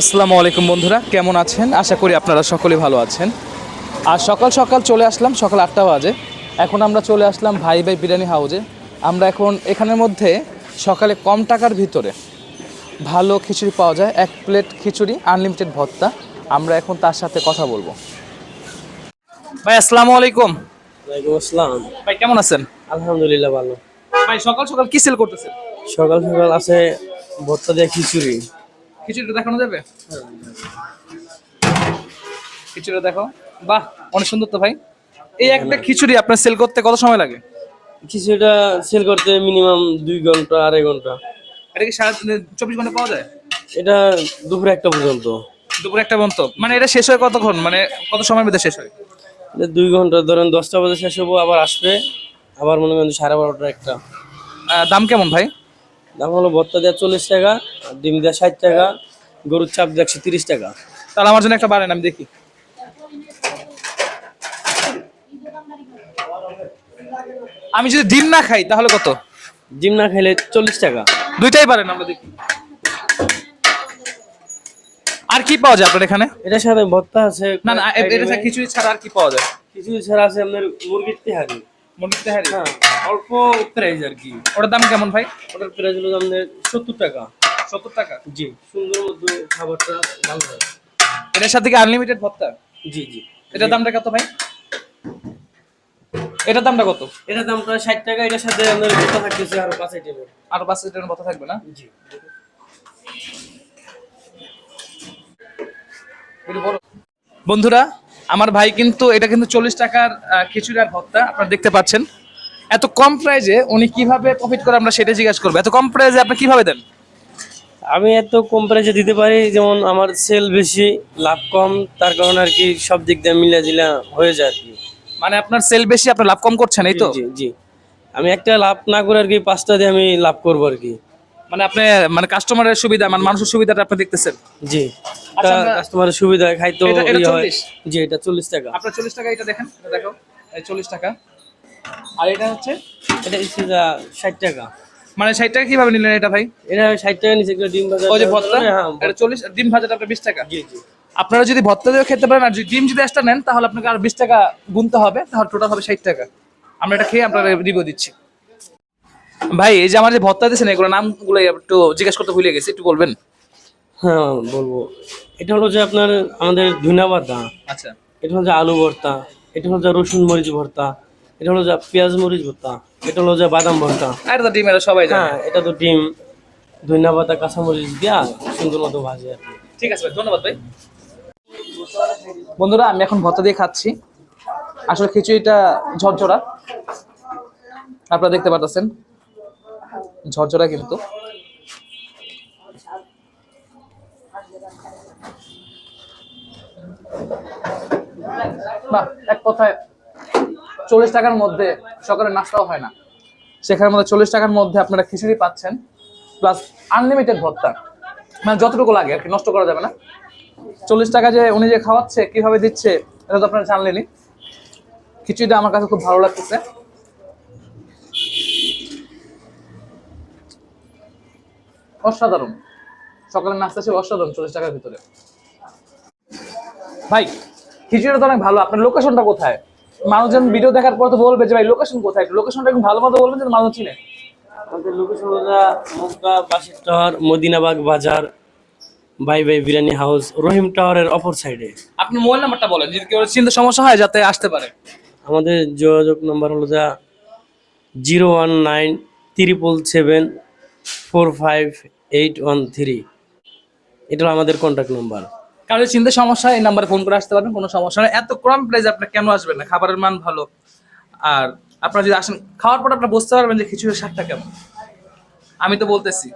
আসসালামু আলাইকুম বন্ধুরা কেমন আছেন? আশা করি আপনারা সকলে ভালো আছেন। আর সকাল সকাল চলে আসলাম সকাল আটটা বাজে। এখন আমরা চলে আসলাম ভাই ভাই বিরিয়ানি হাউজে। আমরা এখন এখানের মধ্যে সকালে কম টাকার ভিতরে ভালো খিচুড়ি পাওয়া যায়। এক প্লেট খিচুড়ি আনলিমিটেড ভর্তা। আমরা এখন তার সাথে কথা বলব। ভাই আসসালামু আলাইকুম। ওয়ালাইকুম আসসালাম। ভাই কেমন আছেন? আলহামদুলিল্লাহ ভালো। ভাই সকাল সকাল কি সেল করতেছেন? সকাল সকাল আছে ভর্তা দিয়ে খিচুড়ি। খিচুড়িটা দেখানো যাবে? খিচুড়িটা দেখো। বাহ অনেক সুন্দর তো ভাই। এই একটা খিচুড়ি আপনার সেল করতে কত সময় লাগে? খিচুড়িটা সেল করতে মিনিমাম দুই ঘণ্টা আড়াই ঘণ্টা। এটা কি সারা চব্বিশ ঘণ্টা পাওয়া যায়? এটা দুপুর একটা পর্যন্ত। দুপুর একটা পর্যন্ত। মানে এটা শেষ হয় কতক্ষণ? মানে কত সময়ের মধ্যে শেষ হয়? এটা দুই ঘণ্টা ধরেন দশটা বাজে শেষ হব আবার আসবে। আবার মনে করেন সাড়ে বারোটা একটা। দাম কেমন ভাই? দাম হলো ভর্তা দেওয়া চল্লিশ টাকা ডিম দেওয়া ষাট টাকা গরুর চাপ দিয়ে একশো তিরিশ টাকা। তাহলে আমার জন্য একটা বাড়েন আমি দেখি। আমি যদি ডিম না খাই তাহলে কত? ডিম না খাইলে চল্লিশ টাকা। দুইটাই পারেন আমরা দেখি। আর কি পাওয়া যায় আপনার এখানে? এটার সাথে ভর্তা আছে না না এটা খিচুড়ি ছাড়া আর কি পাওয়া যায়? খিচুড়ি ছাড়া আছে আপনার মুরগির তেহারি। মুরগির তেহারি? হ্যাঁ। অল্প প্রাইস আর কি। ওটার দাম কেমন ভাই? ওটার প্রাইস হলো আপনার সত্তর টাকা। সত্তর টাকা? জি সুন্দর মতো খাবারটা ভালো হয়। এটার সাথে কি আনলিমিটেড ভর্তা? জি জি। এটার দামটা কত ভাই? এটার দামটা কত? এটার দামটা ষাট টাকা এটার সাথে আপনার ভর্তা থাকতেছে আরও পাঁচ আইটেমের আরও পাঁচ লিটারের ভর্তা থাকবে না? জি। বন্ধুরা আমার ভাই কিন্তু এটা কিন্তু চল্লিশ টাকার খিচুড়ি আর ভর্তা আপনারা দেখতে পাচ্ছেন। এত কম প্রাইজে উনি কীভাবে প্রফিট করে আমরা সেটা জিজ্ঞাসা করব। এত কম প্রাইজে আপনি কীভাবে দেন? আমি এত কম প্রাইসে দিতে পারি যেমন আমার সেল বেশি লাভ কম তার কারণে আর কি সব দিক দিয়ে মিলা জিলা হয়ে যায় আর কি। মানে আপনার সেল বেশি আপনার লাভ কম করছেন এই তো? জি জি আমি একটা লাভ না করে আর কি পাঁচটা দিয়ে আমি লাভ করব আর কি। মানে আপনি মানে কাস্টমারের সুবিধা মানে মানুষের সুবিধাটা আপনি দেখতেছেন? জি আচ্ছা, কাস্টমারের সুবিধা খাইতো ইয়ে। 40? জি এটা চল্লিশ টাকা। আপনার চল্লিশ টাকা এটা দেখেন এটা দেখো চল্লিশ টাকা। আর এটা হচ্ছে? এটা হচ্ছে ষাট টাকা। মানে ষাট টাকা কীভাবে নিলেন এটা ভাই? এটা ষাট টাকা নিচে ডিম বাজার ওই যে ভর্তা? হ্যাঁ এটা চল্লিশ ডিম ভাজাটা আপনার বিশ টাকা? জি জি। আপনারা যদি ভর্তা দিয়ে খেতে পারেন আর যদি ডিম যদি এক্সট্রা নেন তাহলে আপনাকে আর বিশ টাকা গুনতে হবে তাহলে টোটাল হবে ষাট টাকা। আমরা এটা খেয়ে আপনারা রিভিউ দিচ্ছি। ভাই এই যে আমার যে ভর্তা দিয়েছেন এগুলো নামগুলো একটু জিজ্ঞেস করতে ভুলে গেছি একটু বলবেন? হ্যাঁ বলব। এটা হলো যে আপনার আমাদের ধুনা ভর্তা আচ্ছা। এটা হলো যে আলু ভর্তা এটা হলো যে রসুন মরিচ ভর্তা এটা হলো যা পেঁয়াজ মরিচ ভর্তা এটা হলো যা বাদাম ভর্তা আর তো ডিম এটা সবাই জানে। হ্যাঁ এটা তো ডিম ধনিয়া পাতা কাঁচামরিচ দিয়া সুন্দর মতো ভাজে আর ঠিক আছে ভাই ধন্যবাদ ভাই। বন্ধুরা আমি এখন ভর্তা দিয়ে খাচ্ছি। আসলে খিচুড়িটা ঝরঝরা। আপনারা দেখতে পাচ্ছেন ঝরঝরা কিন্তু। বাহ এক কথায় চল্লিশ টাকার মধ্যে সকালে নাস্তাও হয় না। সেখানের মধ্যে চল্লিশ টাকার মধ্যে আপনারা খিচুড়ি পাচ্ছেন প্লাস আনলিমিটেড ভর্তা। মানে যতটুকু লাগে আর কি, নষ্ট করা যাবে না। চল্লিশ টাকা যে উনি যে খাওয়াচ্ছে, কীভাবে দিচ্ছে, এটা তো আপনারা জানলেনই। খিচুড়িটা আমার কাছে খুব ভালো লাগতেছে। অসাধারণ। সকালে নাস্তা ছিল অসাধারণ চল্লিশ টাকার ভিতরে। ভাই, খিচুড়িটা তো অনেক ভালো। আপনার লোকেশনটা কোথায়? মানুষজন ভিডিও দেখার পর তো বলবে যে ভাই লোকেশন কোথায়? লোকেশনটা একটু ভালো মতো বলবেন যে মানুষ চিনে। আমাদের লোকেশন হলো মক্কা বাসির টাওয়ার মদিনাবাগ বাজার bye bye biryani house Rahim টাওয়ারের অপর সাইডে। আপনি মোবাইল নাম্বারটা বলেন যদি কেউ চিন্তা সমস্যা হয় যাতে আসতে পারে। আমাদের যোগাযোগ নম্বর হলো যা zero one nine triple seven four five eight one three. এটা হলো আমাদের কন্ট্যাক্ট নাম্বার। কারও চিন্তা সমস্যা এই নাম্বারে ফোন করে আসতে পারবেন, কোনো সমস্যা নেই। এত কম প্রাইস আপনার কেন আসবেন না? খাবারের মান ভালো। আর আপনারা যদি আসেন, খাওয়ার পর আপনারা বুঝতে পারবেন যে খিচুড়ির স্বাদটা কেমন। আমি তো বলতেছি